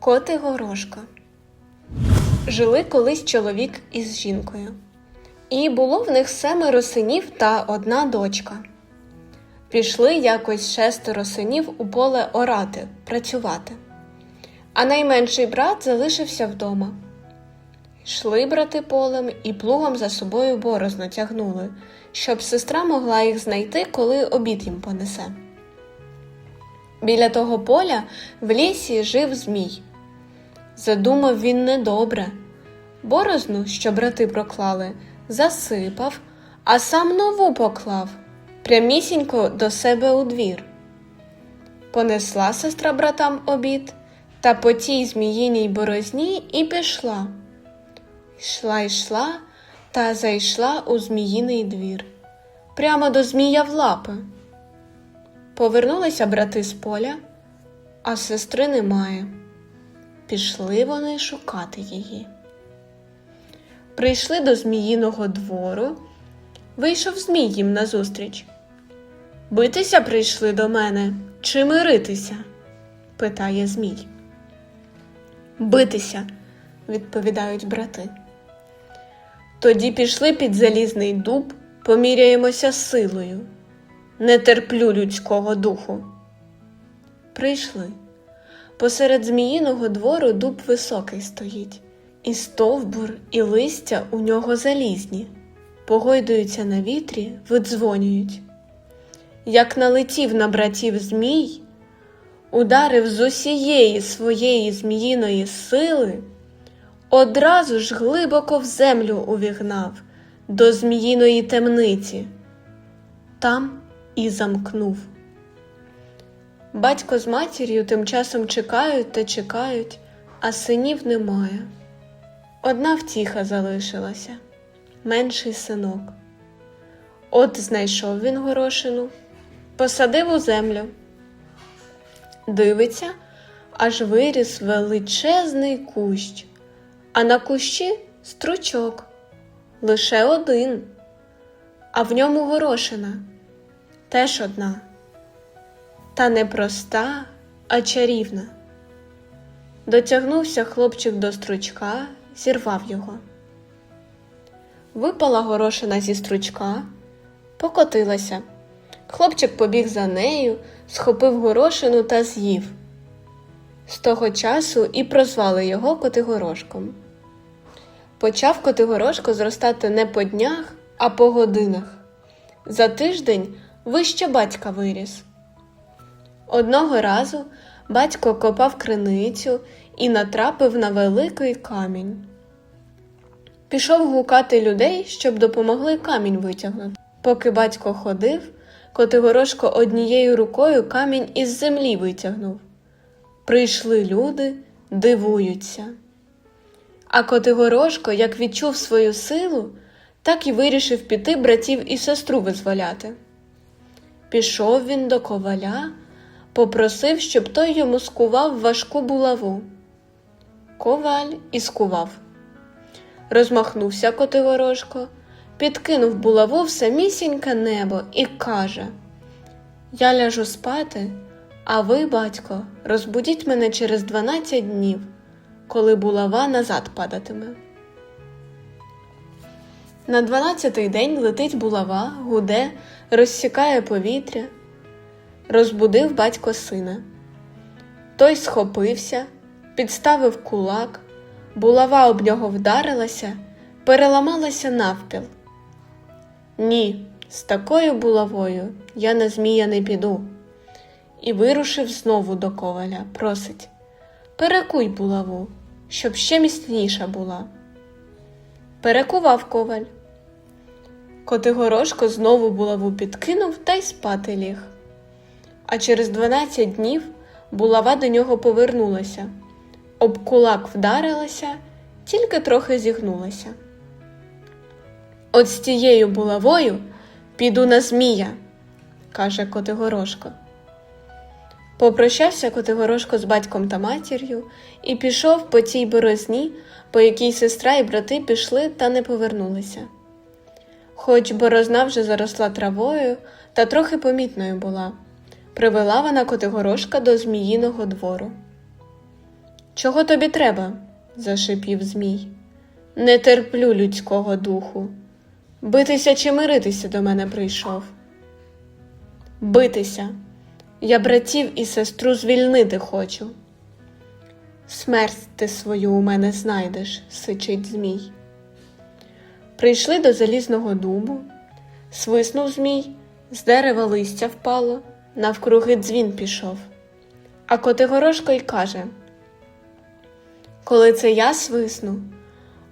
Коти горошка. Жили колись чоловік із жінкою. І було в них семеро синів та одна дочка. Пішли якось шестеро синів у поле орати, працювати. А найменший брат залишився вдома. Йшли брати полем і плугом за собою борозно тягнули, щоб сестра могла їх знайти, коли обід їм понесе. Біля того поля в лісі жив Змій. Задумав він недобре. Борозну, що брати проклали, засипав, а сам нову поклав прямісінько до себе у двір. Понесла сестра братам обід, та по тій зміїній борозні і пішла. Йшла, йшла та зайшла у зміїний двір, прямо до змія в лапи. Повернулися брати з поля, а сестри немає. Пішли вони шукати її. Прийшли до зміїного двору, вийшов змій їм назустріч. Битися прийшли до мене чи миритися? питає Змій. Битися, відповідають брати. Тоді пішли під залізний дуб, поміряємося силою. Не терплю людського духу. Прийшли. Посеред зміїного двору дуб високий стоїть, і стовбур, і листя у нього залізні, погойдуються на вітрі, видзвонюють. Як налетів на братів змій, ударив з усієї своєї зміїної сили, одразу ж глибоко в землю увігнав до зміїної темниці, там і замкнув. Батько з матір'ю тим часом чекають та чекають, а синів немає. Одна втіха залишилася менший синок. От знайшов він горошину, посадив у землю. Дивиться, аж виріс величезний кущ, а на кущі стручок, лише один, а в ньому горошина теж одна та не проста, а чарівна. Дотягнувся хлопчик до стручка, зірвав його. Випала горошина зі стручка, покотилася. Хлопчик побіг за нею, схопив горошину та з'їв. З того часу і прозвали його Котигорошком. Почав Котигорошко зростати не по днях, а по годинах. За тиждень вище батька виріс. Одного разу батько копав криницю і натрапив на великий камінь. Пішов гукати людей, щоб допомогли камінь витягнути. Поки батько ходив, Котигорошко однією рукою камінь із землі витягнув. Прийшли люди, дивуються. А Котигорошко, як відчув свою силу, так і вирішив піти братів і сестру визволяти. Пішов він до коваля попросив, щоб той йому скував важку булаву. Коваль і скував. Розмахнувся Котигорошко, підкинув булаву в самісіньке небо і каже Я ляжу спати, а ви, батько, розбудіть мене через дванадцять днів, коли булава назад падатиме. На дванадцятий день летить булава, гуде, розсікає повітря розбудив батько сина. Той схопився, підставив кулак, булава об нього вдарилася, переламалася навпіл. Ні, з такою булавою я на змія не піду. І вирушив знову до коваля, просить Перекуй булаву, щоб ще міцніша була. Перекував коваль. Котигорошко знову булаву підкинув та й спати ліг а через 12 днів булава до нього повернулася, об кулак вдарилася, тільки трохи зігнулася. От з тією булавою піду на Змія, каже Котигорошко. Попрощався Котигорошко з батьком та матір'ю і пішов по тій борозні, по якій сестра і брати пішли та не повернулися. Хоч борозна вже заросла травою та трохи помітною була. Привела вона Котигорошка до Зміїного двору. Чого тобі треба? зашипів Змій. Не терплю людського духу. Битися чи миритися до мене прийшов. Битися. Я братів і сестру звільнити хочу. Смерть ти свою у мене знайдеш, сичить Змій. Прийшли до залізного дубу, свиснув Змій, з дерева листя впало, навкруги дзвін пішов. А Котигорошко й каже: Коли це я свисну,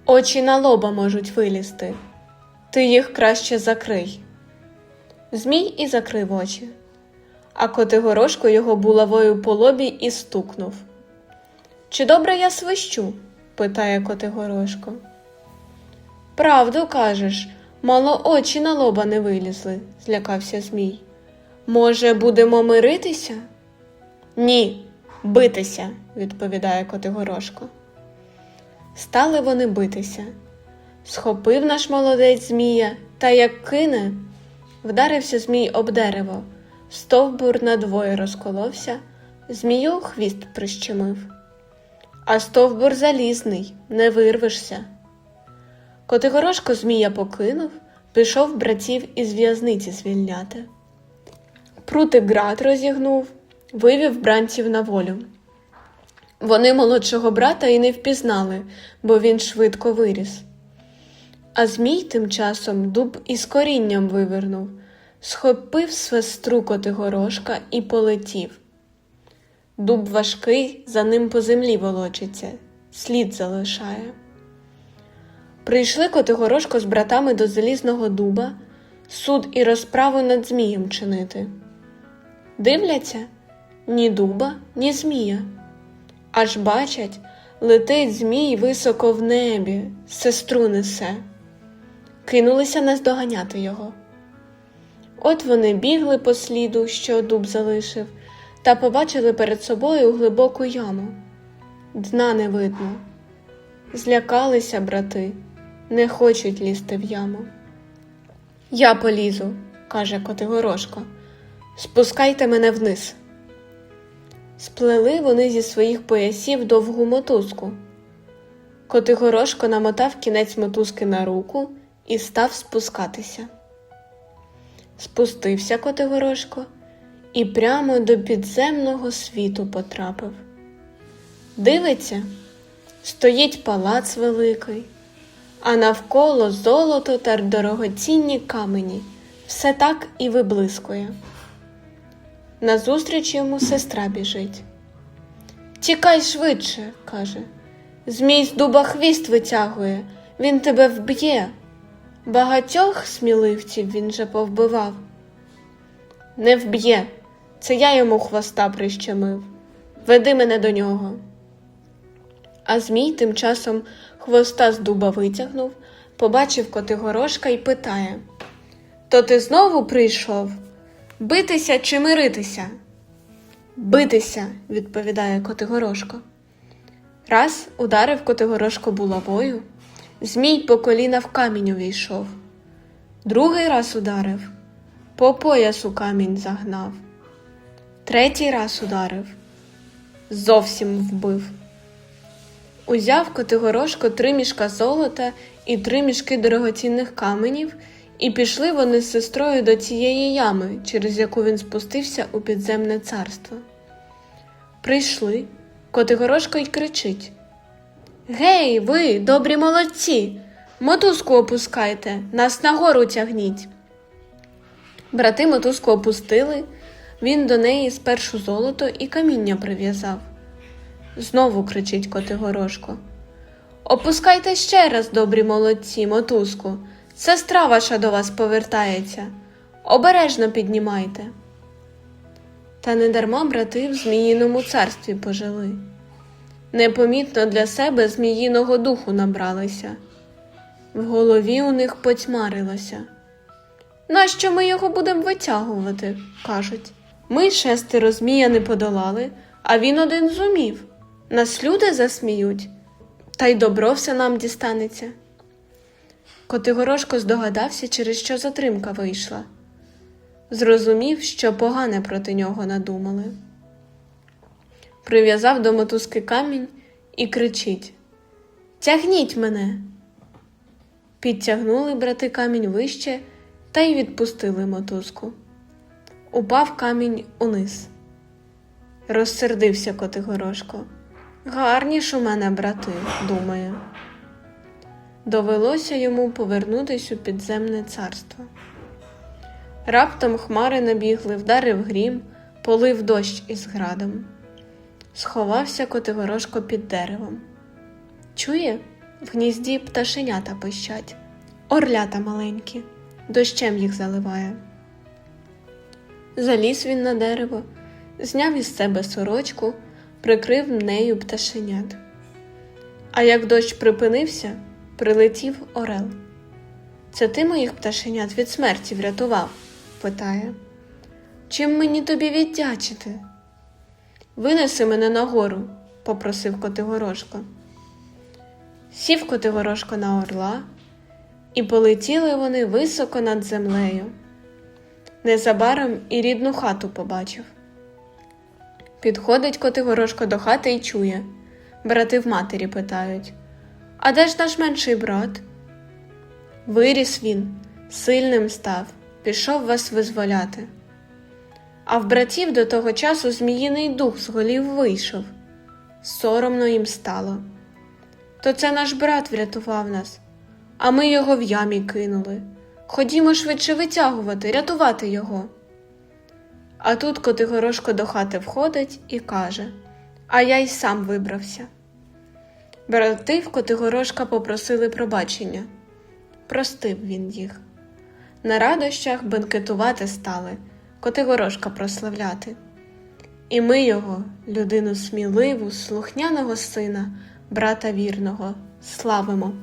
очі на лоба можуть вилізти, ти їх краще закрий. Змій і закрив очі, а Котигорошко його булавою по лобі і стукнув. Чи добре я свищу? питає Котигорошко. Правду кажеш, мало очі на лоба не вилізли, злякався Змій. Може, будемо миритися? Ні, битися, відповідає Котигорошко. Стали вони битися. Схопив наш молодець Змія та як кине, вдарився Змій об дерево, стовбур надвоє розколовся, змію хвіст прищемив. А стовбур залізний, не вирвешся. Котигорошко Змія покинув, пішов братів із в'язниці звільняти. Прутик град розігнув, вивів бранців на волю. Вони молодшого брата і не впізнали, бо він швидко виріс. А Змій тим часом дуб із корінням вивернув, схопив свестру Котигорошка і полетів. Дуб важкий, за ним по землі волочиться, слід залишає. Прийшли Котигорошко з братами до залізного дуба, суд і розправу над Змієм чинити. Дивляться ні дуба, ні змія. Аж бачать, летить Змій високо в небі, сестру несе. Кинулися наздоганяти його. От вони бігли по сліду, що дуб залишив, та побачили перед собою глибоку яму. Дна не видно. Злякалися брати, не хочуть лізти в яму. Я полізу, каже Котигорошко. Спускайте мене вниз. Сплели вони зі своїх поясів довгу мотузку. Котигорошко намотав кінець мотузки на руку і став спускатися. Спустився Котигорошко і прямо до підземного світу потрапив. Дивиться, стоїть палац великий, а навколо золото та дорогоцінні камені, все так і виблискує. Назустріч йому сестра біжить. Тікай швидше, каже. Змій з дуба хвіст витягує, він тебе вб'є. Багатьох сміливців він же повбивав. Не вб'є, це я йому хвоста прищемив. Веди мене до нього. А Змій тим часом хвоста з дуба витягнув, побачив Котигорошка і питає То ти знову прийшов? Битися чи миритися? Битися, відповідає Котигорошко. Раз ударив Котигорошко булавою, Змій по коліна в камінь увійшов. Другий раз ударив, по поясу камінь загнав. Третій раз ударив, зовсім вбив. Узяв Котигорошко три мішка золота і три мішки дорогоцінних каменів, і пішли вони з сестрою до цієї ями, через яку він спустився у підземне царство. Прийшли, Котигорошко й кричить. Гей, ви, добрі молодці, мотузку опускайте, нас нагору тягніть. Брати мотузку опустили, він до неї спершу золото і каміння прив'язав. Знову кричить Котигорошко. Опускайте ще раз, добрі молодці, мотузку. Сестра ваша до вас повертається. Обережно піднімайте. Та недарма брати в Зміїному царстві пожили. Непомітно для себе зміїного духу набралися. В голові у них потьмарилося. Нащо ми його будемо витягувати? кажуть. Ми шестеро змія не подолали, а він один зумів. Нас люди засміють, та й добро все нам дістанеться. Котигорошко здогадався, через що затримка вийшла. Зрозумів, що погане проти нього надумали. Прив'язав до мотузки камінь і кричить Тягніть мене. Підтягнули брати камінь вище та й відпустили мотузку. Упав камінь униз. Розсердився Котигорошко. Гарні ж у мене брати, думає. Довелося йому повернутись у підземне царство. Раптом хмари набігли, вдарив грім, полив дощ із градом. Сховався Котигорошко під деревом. Чує, в гнізді пташенята пищать, орлята маленькі, дощем їх заливає. Заліз він на дерево, зняв із себе сорочку, прикрив нею пташенят. А як дощ припинився, прилетів орел. Це ти моїх пташенят від смерті врятував? питає. Чим мені тобі віддячити? Винеси мене нагору, попросив Котигорошко. Сів Котигорошко на орла, і полетіли вони високо над землею. Незабаром і рідну хату побачив. Підходить Котигорошко до хати і чує. Брати в матері питають А де ж наш менший брат? Виріс він, сильним став, пішов вас визволяти. А в братів до того часу зміїний дух з голів вийшов. Соромно їм стало. То це наш брат врятував нас, а ми його в ямі кинули. Ходімо швидше витягувати, рятувати його. А тут Котигорошко до хати входить і каже А я й сам вибрався. Брати в Котигорошка попросили пробачення. Простив він їх. На радощах бенкетувати стали, Котигорошка прославляти. І ми його, людину сміливу, слухняного сина, брата вірного, славимо.